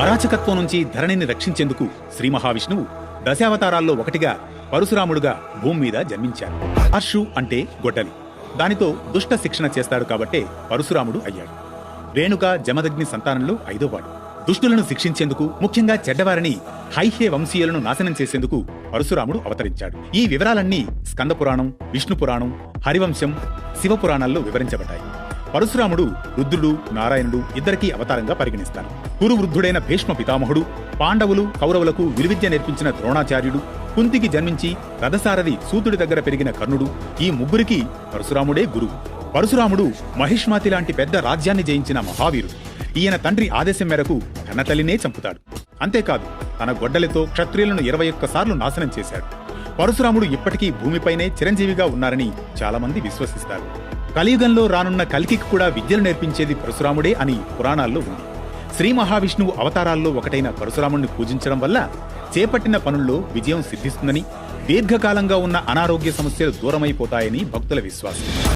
అరాచకత్వం నుంచి ధరణిని రక్షించేందుకు శ్రీ మహావిష్ణువు దశావతారాల్లో ఒకటిగా పరశురాముడుగా భూమి మీద జన్మించారు. హర్షు అంటే గొడ్డలి. దానితో దుష్ట శిక్షణ చేస్తాడు కాబట్టే పరశురాముడు అయ్యాడు. రేణుక జమదగ్ని సంతానంలో ఐదోవాడు దుష్టులను శిక్షించేందుకు ముఖ్యంగా చెడ్డవారిని హైహే వంశీయులను నాశనం చేసేందుకు పరశురాముడు అవతరించాడు. ఈ వివరాలన్నీ స్కందపురాణం విష్ణుపురాణం విష్ణు పురాణం హరివంశం శివపురాణాల్లో వివరించబడ్డాయి. పరశురాముడు రుద్రుడు నారాయణుడు ఇద్దరికీ అవతారంగా పరిగణిస్తారు. కురువృద్ధుడైన భీష్మ పితామహుడు పాండవులు కౌరవులకు విలువిద్య నేర్పించిన ద్రోణాచార్యుడు కుంతికి జన్మించి రథసారథి సూతుడి దగ్గర పెరిగిన కర్ణుడు ఈ ముగ్గురికి పరశురాముడే గురువు. పరశురాముడు మహిష్మాతి లాంటి పెద్ద రాజ్యాన్ని జయించిన మహావీరుడు. ఈయన తండ్రి ఆదేశం మేరకు కన్నతల్లినే చంపుతాడు. అంతేకాదు తన గొడ్డలితో క్షత్రియులను ఇరవై ఒక్క సార్లు నాశనం చేశాడు. పరశురాముడు ఇప్పటికీ భూమిపైనే చిరంజీవిగా ఉన్నారని చాలా మంది విశ్వసిస్తారు. కలియుగంలో రానున్న కల్కికి కూడా విద్యలు నేర్పించేది పరశురాముడే అని పురాణాల్లో ఉంది. శ్రీ మహావిష్ణువు అవతారాల్లో ఒకటైన పరశురాముణ్ణి పూజించడం వల్ల చేపట్టిన పనుల్లో విజయం సిద్ధిస్తుందని దీర్ఘకాలంగా ఉన్న అనారోగ్య సమస్యలు దూరమైపోతాయని భక్తుల విశ్వాసం.